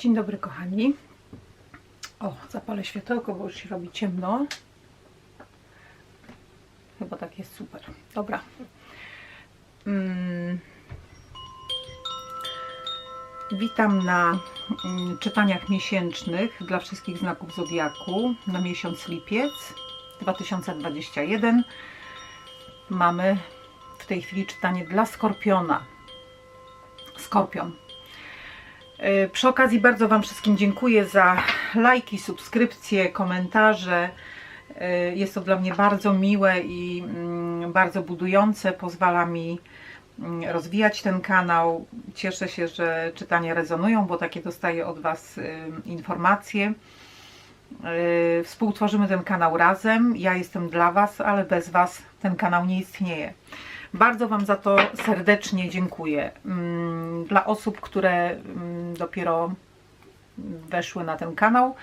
Dzień dobry kochani. O, zapalę światełko, bo już się robi ciemno. Chyba tak jest super. Dobra. Mm. Witam na mm, czytaniach miesięcznych dla wszystkich znaków Zodiaku na miesiąc lipiec 2021. Mamy w tej chwili czytanie dla Skorpiona. Skorpion. Yy, Przy okazji bardzo Wam wszystkim dziękuję za lajki, subskrypcje, komentarze. Yy, Jest to dla mnie bardzo miłe i mm, bardzo budujące. Pozwala mi mm, rozwijać ten kanał. Cieszę się, że czytania rezonują, bo takie dostaję od Was y, informacje. Yy, Współtworzymy ten kanał razem. Ja jestem dla Was, ale bez Was ten kanał nie istnieje. Bardzo Wam za to serdecznie dziękuję. Mm, Dla osób, które mm, dopiero weszły na ten kanał,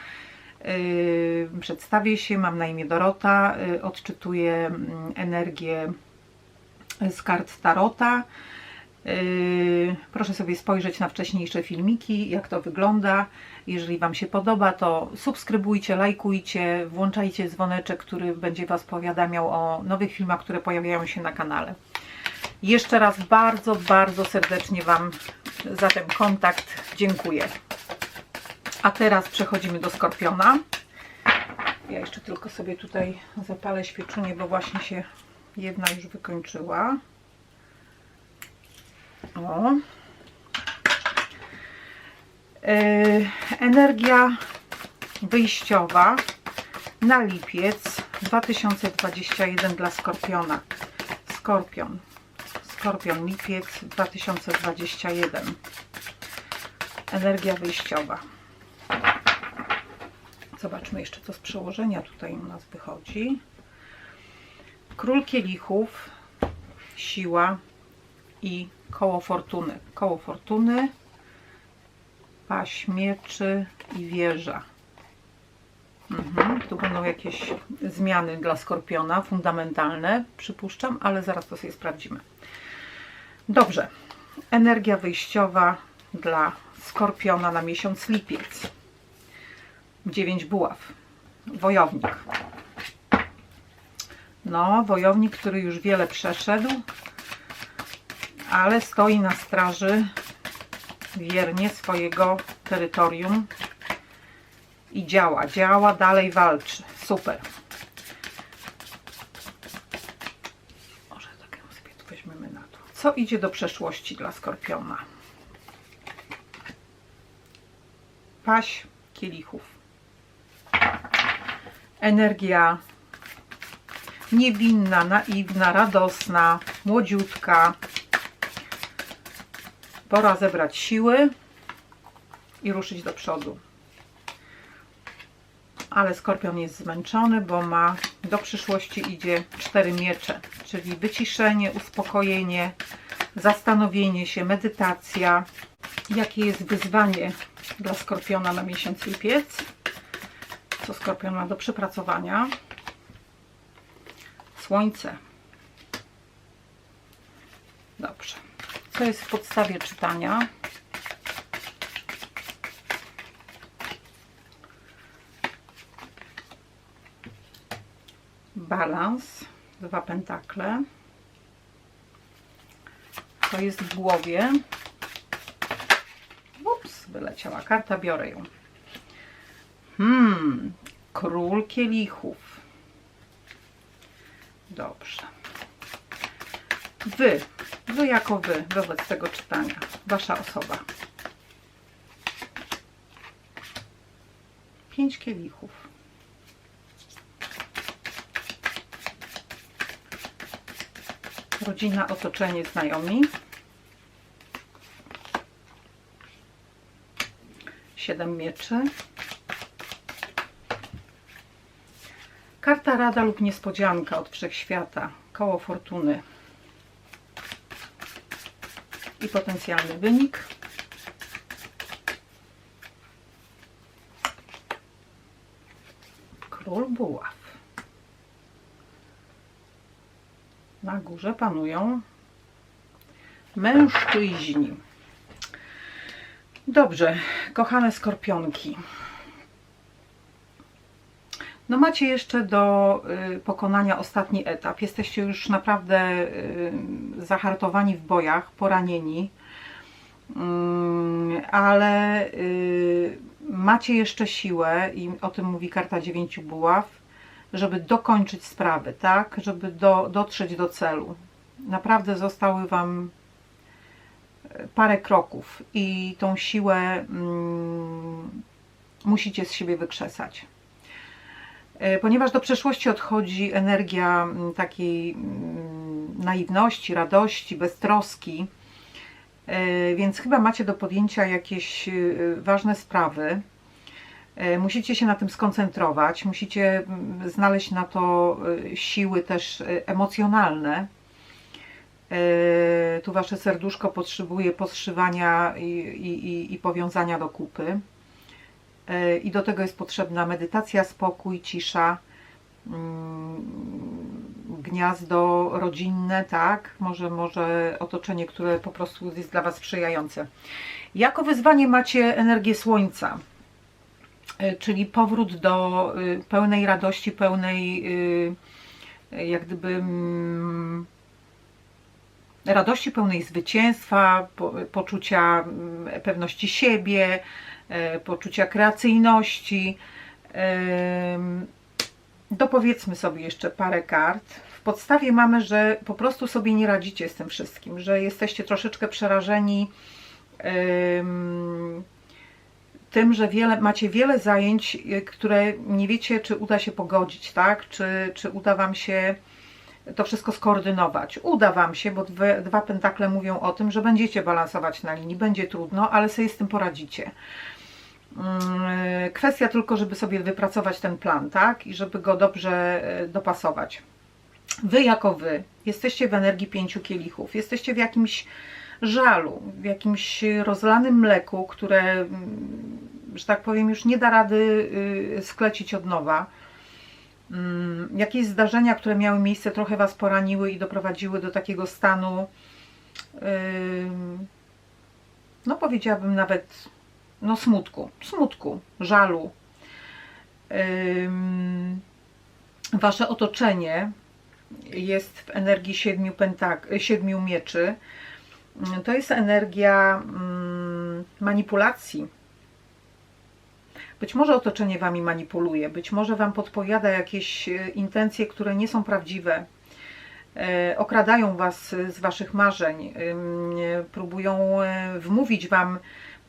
yy, przedstawię się. Mam na imię Dorota. Yy, Odczytuję mm, energię z kart Tarota. Yy, Proszę sobie spojrzeć na wcześniejsze filmiki, jak to wygląda. Jeżeli Wam się podoba, to subskrybujcie, lajkujcie, włączajcie dzwoneczek, który będzie Was powiadamiał o nowych filmach, które pojawiają się na kanale. Jeszcze raz bardzo, bardzo serdecznie Wam za ten kontakt dziękuję. A teraz przechodzimy do Skorpiona. Ja jeszcze tylko sobie tutaj zapalę świeczunię, bo właśnie się jedna już wykończyła. O. Yy, energia wyjściowa na lipiec 2021 dla Skorpiona. Skorpion. Skorpion lipiec 2021. Energia wyjściowa. Zobaczmy jeszcze co z przełożenia tutaj u nas wychodzi. Król kielichów, siła i koło fortuny. Koło fortuny, paź mieczy i wieża. Mhm. Tu będą jakieś zmiany dla Skorpiona, fundamentalne, przypuszczam, ale zaraz to sobie sprawdzimy. Dobrze. Energia wyjściowa dla Skorpiona na miesiąc lipiec. 9 buław. Wojownik. No, wojownik, który już wiele przeszedł, ale stoi na straży wiernie swojego terytorium i działa, działa, dalej walczy. Super. Może takiego sobie tu weźmiemy na to. Co idzie do przeszłości dla Skorpiona? Paź kielichów. Energia niewinna, naiwna, radosna, młodziutka. Pora zebrać siły i ruszyć do przodu. Ale skorpion jest zmęczony, bo ma do przyszłości idzie cztery miecze, czyli wyciszenie, uspokojenie, zastanowienie się, medytacja. Jakie jest wyzwanie dla skorpiona na miesiąc lipiec? Co skorpion ma do przepracowania? Słońce. Dobrze. Co jest w podstawie czytania? Balans. Dwa pentakle. To jest w głowie. Ups, wyleciała karta, biorę ją. Hmm, król kielichów. Dobrze. Wy, wy jako wy wobec tego czytania, wasza osoba. Pięć kielichów. Rodzina, otoczenie, znajomi. Siedem mieczy. Karta rada lub niespodzianka od wszechświata. Koło fortuny. I potencjalny wynik. Król buław. Na górze panują mężczyźni. Dobrze, kochane skorpionki. No macie jeszcze do y, pokonania ostatni etap. Jesteście już naprawdę y, zahartowani w bojach, poranieni, Mm, ale y, macie jeszcze siłę i o tym mówi karta dziewięciu buław, żeby dokończyć sprawy, tak? Żeby do, dotrzeć do celu. Naprawdę zostały Wam parę kroków i tą siłę mm, musicie z siebie wykrzesać. E, Ponieważ do przeszłości odchodzi energia mm, takiej mm, naiwności, radości, beztroski, e, więc chyba macie do podjęcia jakieś e, ważne sprawy. E, Musicie się na tym skoncentrować, musicie mm, znaleźć na to e, siły też e, emocjonalne. Tu wasze serduszko potrzebuje podszywania i, i, i- powiązania do kupy. I do tego jest potrzebna medytacja, spokój, cisza, mm, gniazdo rodzinne, tak? Może, może otoczenie, które po prostu jest dla Was sprzyjające. Jako wyzwanie macie energię słońca, czyli powrót do y, pełnej radości, pełnej y, jak gdyby mm, radości, pełnej zwycięstwa, po, poczucia mm, pewności siebie, poczucia kreacyjności. Dopowiedzmy sobie jeszcze parę kart. W podstawie mamy, że po prostu sobie nie radzicie z tym wszystkim, że jesteście troszeczkę przerażeni tym, że wiele, macie wiele zajęć, y, które nie wiecie, czy uda się pogodzić, tak? Czy, czy uda Wam się to wszystko skoordynować. Uda Wam się, bo dwa, dwa pentakle mówią o tym, że będziecie balansować na linii, będzie trudno, ale sobie z tym poradzicie. Mm, Kwestia tylko, żeby sobie wypracować ten plan, tak? I żeby go dobrze e, dopasować. Wy jako wy jesteście w energii pięciu kielichów, jesteście w jakimś żalu, w jakimś rozlanym mleku, które, że tak powiem, już nie da rady y, sklecić od nowa. Mm, Jakieś zdarzenia, które miały miejsce, trochę Was poraniły i doprowadziły do takiego stanu, ym, no powiedziałabym nawet, no smutku, smutku, żalu. Ym, Wasze otoczenie jest w energii siedmiu, pentak, siedmiu mieczy. Ym, To jest energia mm, manipulacji. Być może otoczenie Wami manipuluje, być może Wam podpowiada jakieś e, intencje, które nie są prawdziwe. E, Okradają Was z Waszych marzeń, próbują e, wmówić Wam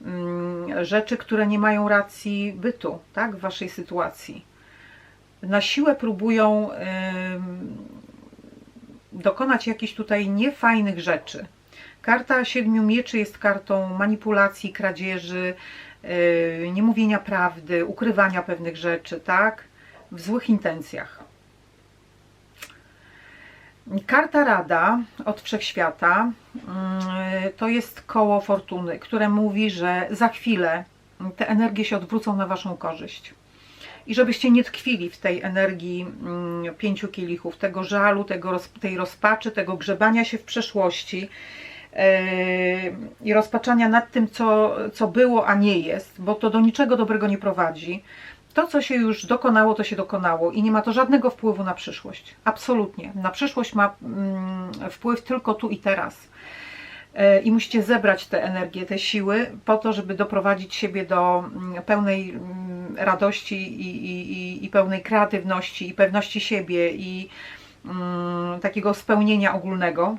mm, rzeczy, które nie mają racji bytu tak, w Waszej sytuacji. Na siłę próbują dokonać jakichś tutaj niefajnych rzeczy. Karta Siedmiu Mieczy jest kartą manipulacji, kradzieży, yy, niemówienia prawdy, ukrywania pewnych rzeczy, tak? W złych intencjach. Karta Rada od Wszechświata yy, to jest koło fortuny, które mówi, że za chwilę te energie się odwrócą na Waszą korzyść. I żebyście nie tkwili w tej energii mm, pięciu kielichów, tego żalu, tego, tej rozpaczy, tego grzebania się w przeszłości, i rozpaczania nad tym, co, co było, a nie jest, bo to do niczego dobrego nie prowadzi. To, co się już dokonało, to się dokonało i nie ma to żadnego wpływu na przyszłość. Absolutnie. Na przyszłość ma mm, wpływ tylko tu i teraz. Yy, I musicie zebrać te energię, te siły po to, żeby doprowadzić siebie do mm, pełnej mm, radości i, i, i, i pełnej kreatywności i pewności siebie i mm, takiego spełnienia ogólnego.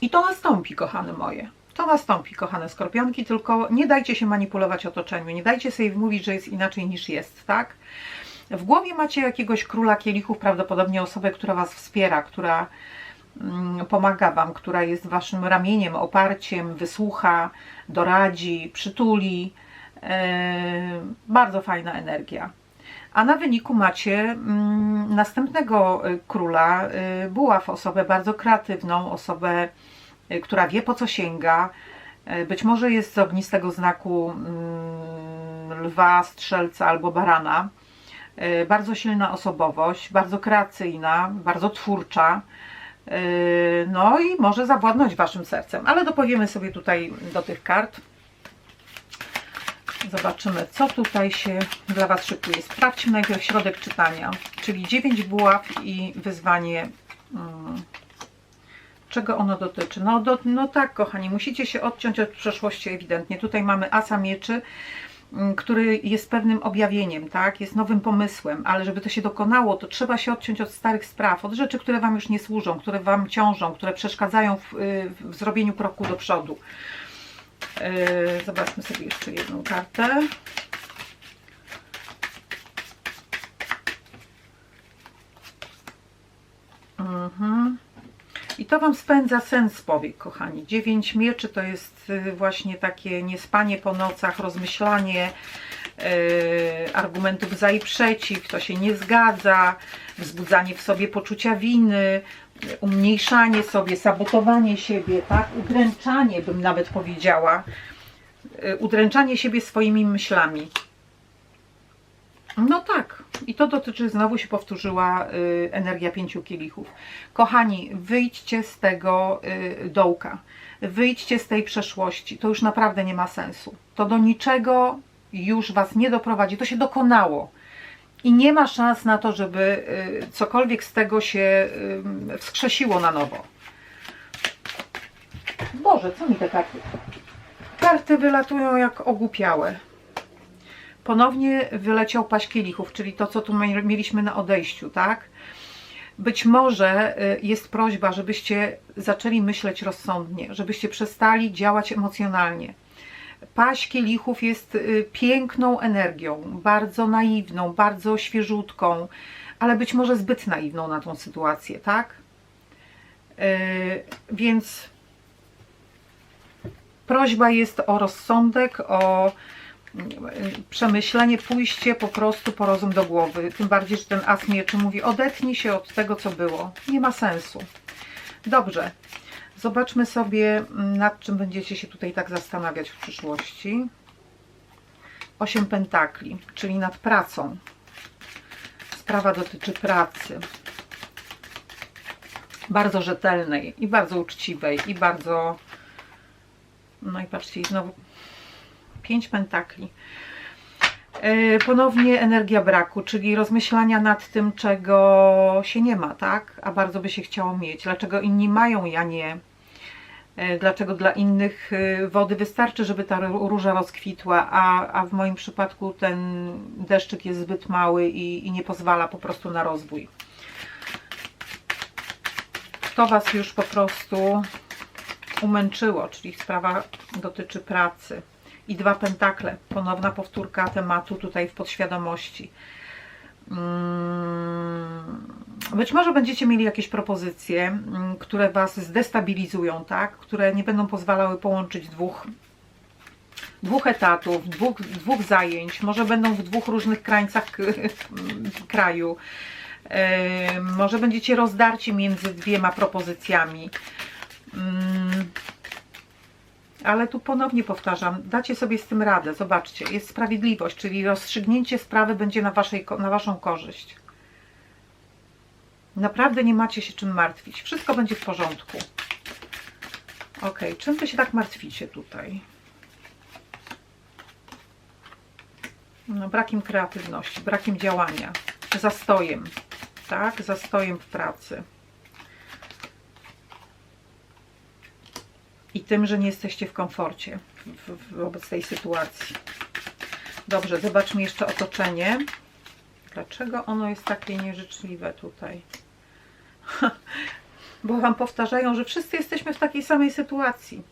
I to nastąpi, kochane moje. To nastąpi, kochane skorpionki, tylko nie dajcie się manipulować otoczeniu, nie dajcie sobie wmówić, że jest inaczej niż jest, tak? W głowie macie jakiegoś króla kielichów, prawdopodobnie osobę, która Was wspiera, która mm, pomaga Wam, która jest Waszym ramieniem, oparciem, wysłucha, doradzi, przytuli. Yy, bardzo fajna energia. A na wyniku macie mm, następnego y, króla, y, buław, osobę bardzo kreatywną, osobę, y, która wie po co sięga. Być może jest z ognistego znaku mm, lwa, strzelca albo barana. Bardzo silna osobowość, bardzo kreacyjna, bardzo twórcza. No i może zawładnąć waszym sercem, ale dopowiemy sobie tutaj do tych kart. Zobaczymy, co tutaj się dla Was szykuje. Sprawdźmy najpierw środek czytania, czyli 9 buław i wyzwanie. mm, Czego ono dotyczy? No, do, no tak, kochani, musicie się odciąć od przeszłości ewidentnie. Tutaj mamy asa mieczy, mm, który jest pewnym objawieniem, tak? Jest nowym pomysłem, ale żeby to się dokonało, to trzeba się odciąć od starych spraw, od rzeczy, które Wam już nie służą, które Wam ciążą, które przeszkadzają w, y, w zrobieniu kroku do przodu. Yy, Zobaczmy sobie jeszcze jedną kartę. Mhm. I to Wam spędza sens powiek, kochani. Dziewięć mieczy to jest y, właśnie takie niespanie po nocach, rozmyślanie yy, argumentów za i przeciw, to się nie zgadza, wzbudzanie w sobie poczucia winy, umniejszanie sobie, sabotowanie siebie, tak? Udręczanie bym nawet powiedziała. Y, Udręczanie siebie swoimi myślami. No tak. I to dotyczy, znowu się powtórzyła y, energia pięciu kielichów. Kochani, wyjdźcie z tego y, dołka. Wyjdźcie z tej przeszłości. To już naprawdę nie ma sensu. To do niczego już Was nie doprowadzi. To się dokonało. I nie ma szans na to, żeby y, cokolwiek z tego się y, wskrzesiło na nowo. Boże, co mi te karty? Karty wylatują jak ogłupiałe. Ponownie wyleciał paść kielichów, czyli to, co tu mi- mieliśmy na odejściu, tak? Być może y, jest prośba, żebyście zaczęli myśleć rozsądnie, żebyście przestali działać emocjonalnie. Paść kielichów jest y, piękną energią, bardzo naiwną, bardzo świeżutką, ale być może zbyt naiwną na tą sytuację, tak? Y, Więc prośba jest o rozsądek, o przemyślenie, pójście po prostu po rozum do głowy. Tym bardziej, że ten as mieczy mówi odetnij się od tego, co było. Nie ma sensu. Dobrze. Zobaczmy sobie, mm, nad czym będziecie się tutaj tak zastanawiać w przyszłości. Osiem pentakli, czyli nad pracą. Sprawa dotyczy pracy. Bardzo rzetelnej i bardzo uczciwej i bardzo... No i patrzcie, znowu pięć pentakli. Yy, Ponownie energia braku, czyli rozmyślania nad tym, czego się nie ma, tak? A bardzo by się chciało mieć. Dlaczego inni mają, ja nie? Yy, Dlaczego dla innych yy, wody wystarczy, żeby ta ró- róża rozkwitła, a, a w moim przypadku ten deszczyk jest zbyt mały i, i nie pozwala po prostu na rozwój. To Was już po prostu umęczyło, czyli sprawa dotyczy pracy i dwa pentakle. Ponowna powtórka tematu tutaj w podświadomości. Mm, Być może będziecie mieli jakieś propozycje, mm, które Was zdestabilizują, tak? które nie będą pozwalały połączyć dwóch, dwóch etatów, dwóch, dwóch zajęć. Może będą w dwóch różnych krańcach kraju. Yy, Może będziecie rozdarci między dwiema propozycjami. Ale tu ponownie powtarzam, dacie sobie z tym radę. Zobaczcie, jest sprawiedliwość, czyli rozstrzygnięcie sprawy będzie na, waszej, na Waszą korzyść. Naprawdę nie macie się czym martwić. Wszystko będzie w porządku. Ok, czym Wy się tak martwicie tutaj? No, brakiem kreatywności, brakiem działania, zastojem, tak? Zastojem w pracy. I tym, że nie jesteście w komforcie wobec tej sytuacji. Dobrze, zobaczmy jeszcze otoczenie. Dlaczego ono jest takie nieżyczliwe tutaj? Bo Wam powtarzają, że wszyscy jesteśmy w takiej samej sytuacji.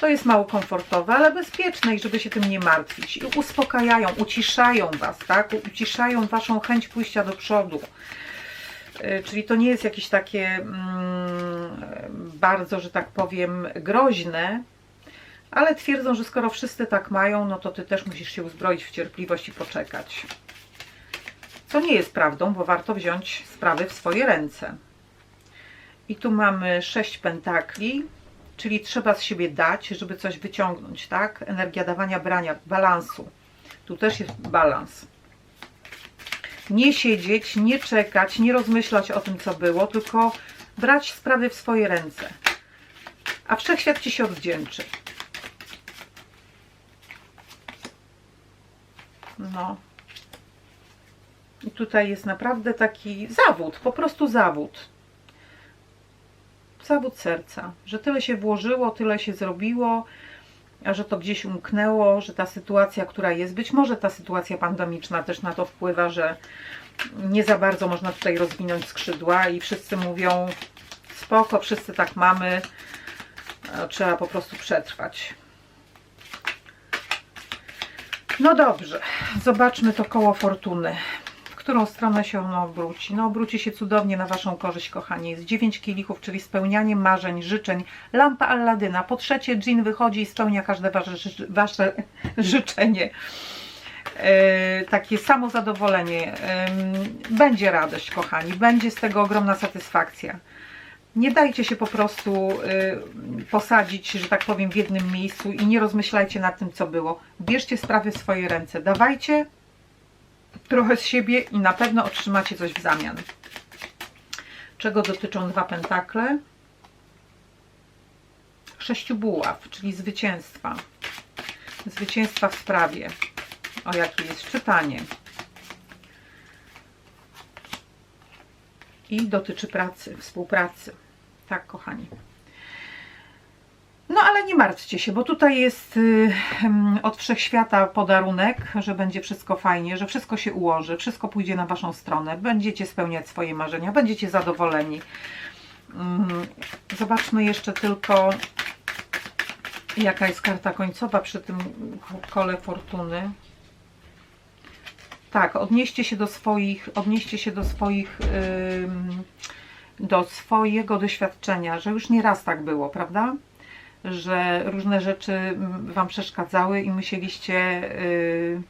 To jest mało komfortowe, ale bezpieczne i żeby się tym nie martwić. I uspokajają, uciszają Was, tak? Uciszają Waszą chęć pójścia do przodu. Y, Czyli to nie jest jakieś takie mm, bardzo, że tak powiem, groźne, ale twierdzą, że skoro wszyscy tak mają, no to ty też musisz się uzbroić w cierpliwość i poczekać. Co nie jest prawdą, bo warto wziąć sprawy w swoje ręce. I tu mamy sześć pentakli, czyli trzeba z siebie dać, żeby coś wyciągnąć, tak? Energia dawania, brania, balansu. Tu też jest balans nie siedzieć, nie czekać, nie rozmyślać o tym, co było, tylko brać sprawy w swoje ręce. A wszechświat ci się odwdzięczy. No. I tutaj jest naprawdę taki zawód, po prostu zawód. Zawód serca, że tyle się włożyło, tyle się zrobiło, że to gdzieś umknęło, że ta sytuacja, która jest, być może ta sytuacja pandemiczna też na to wpływa, że nie za bardzo można tutaj rozwinąć skrzydła i wszyscy mówią spoko, wszyscy tak mamy, a trzeba po prostu przetrwać. No dobrze, zobaczmy to koło fortuny. Którą stronę się ono obróci? No obróci się cudownie na Waszą korzyść, kochani. Jest 9 kielichów, czyli spełnianie marzeń, życzeń. Lampa Alladyna. Po trzecie, dżin wychodzi i spełnia każde Wasze, wasze życzenie. E, takie samozadowolenie. Em, będzie radość, kochani. Będzie z tego ogromna satysfakcja. Nie dajcie się po prostu y, posadzić, że tak powiem, w jednym miejscu i nie rozmyślajcie nad tym, co było. Bierzcie sprawy w swoje ręce. Dawajcie trochę z siebie i na pewno otrzymacie coś w zamian. Czego dotyczą dwa pentakle? Sześciu buław, czyli zwycięstwa. Zwycięstwa w sprawie, o jakie jest czytanie. I dotyczy pracy, współpracy. Tak, kochani. No ale nie martwcie się, bo tutaj jest y, od wszechświata podarunek, że będzie wszystko fajnie, że wszystko się ułoży, wszystko pójdzie na Waszą stronę, będziecie spełniać swoje marzenia, będziecie zadowoleni. Mm, Zobaczmy jeszcze tylko, jaka jest karta końcowa przy tym kole fortuny. Tak, odnieście się do swoich, odnieście się do swoich, do swojego doświadczenia, że już nie raz tak było, prawda? Że różne rzeczy mm, Wam przeszkadzały i musieliście, y,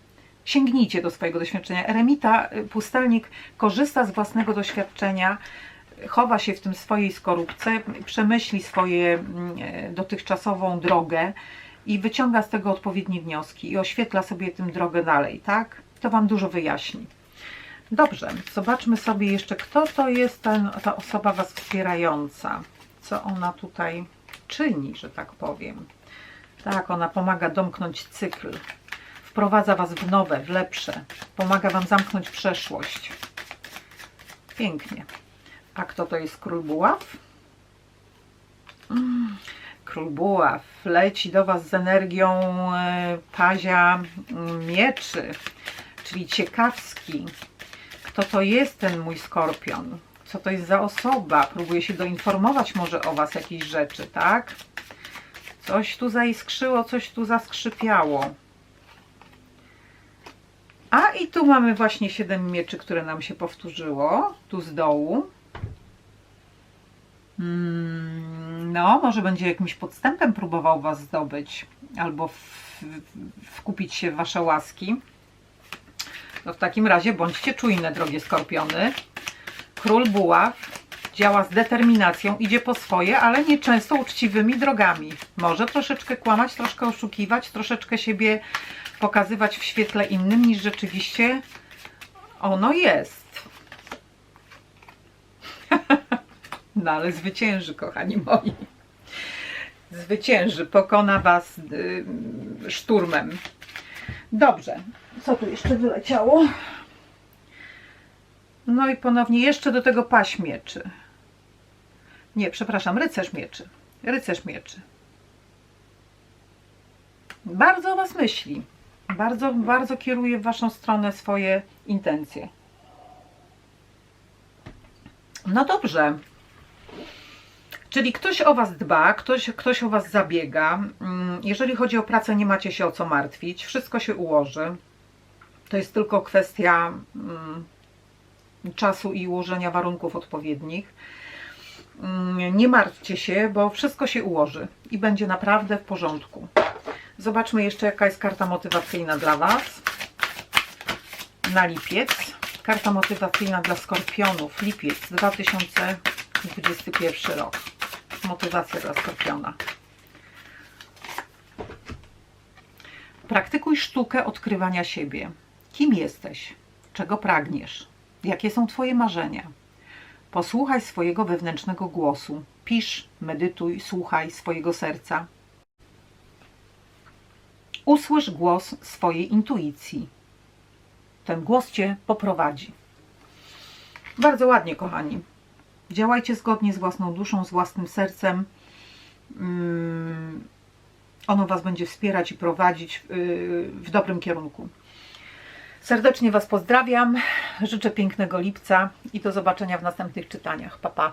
sięgnijcie do swojego doświadczenia. Eremita, y, pustelnik korzysta z własnego doświadczenia, chowa się w tym swojej skorupce, przemyśli swoje mm, dotychczasową drogę i wyciąga z tego odpowiednie wnioski i oświetla sobie tym drogę dalej, tak? To Wam dużo wyjaśni. Dobrze, zobaczmy sobie jeszcze, kto to jest ten, ta osoba Was wspierająca. Co ona tutaj czyni, że tak powiem. Tak, ona pomaga domknąć cykl. Wprowadza Was w nowe, w lepsze. Pomaga Wam zamknąć przeszłość. Pięknie. A kto to jest król buław? Król buław leci do Was z energią e, pazia mm, mieczy, czyli ciekawski. Kto to jest ten mój skorpion? Co to jest za osoba? Próbuje się doinformować może o Was jakieś rzeczy, tak? Coś tu zaiskrzyło, coś tu zaskrzypiało. A i tu mamy właśnie siedem mieczy, które nam się powtórzyło, tu z dołu. Mm, No, może będzie jakimś podstępem próbował Was zdobyć albo wkupić się w Wasze łaski. No w takim razie bądźcie czujne, drogie skorpiony. Król buław działa z determinacją, idzie po swoje, ale nie często uczciwymi drogami. Może troszeczkę kłamać, troszkę oszukiwać, troszeczkę siebie pokazywać w świetle innym niż rzeczywiście ono jest. No ale zwycięży, kochani moi. Zwycięży, pokona Was y, szturmem. Dobrze, co tu jeszcze wyleciało? No i ponownie jeszcze do tego paść mieczy. Nie, przepraszam, rycerz mieczy. Rycerz mieczy. Bardzo o Was myśli. Bardzo, bardzo kieruje w Waszą stronę swoje intencje. No dobrze. Czyli ktoś o Was dba, ktoś, ktoś o Was zabiega. Mm, Jeżeli chodzi o pracę, nie macie się o co martwić. Wszystko się ułoży. To jest tylko kwestia mm, czasu i ułożenia warunków odpowiednich. Mm, Nie martwcie się, bo wszystko się ułoży i będzie naprawdę w porządku. Zobaczmy jeszcze, jaka jest karta motywacyjna dla Was na lipiec. Karta motywacyjna dla skorpionów. Lipiec 2021 rok. Motywacja dla skorpiona. Praktykuj sztukę odkrywania siebie. Kim jesteś? Czego pragniesz? Jakie są Twoje marzenia? Posłuchaj swojego wewnętrznego głosu. Pisz, medytuj, słuchaj swojego serca. Usłysz głos swojej intuicji. ten głos Cię poprowadzi. Bardzo ładnie, kochani. Działajcie zgodnie z własną duszą, z własnym sercem. Mm, Ono Was będzie wspierać i prowadzić yy, w dobrym kierunku. Serdecznie Was pozdrawiam. Życzę pięknego lipca i do zobaczenia w następnych czytaniach. Pa, pa.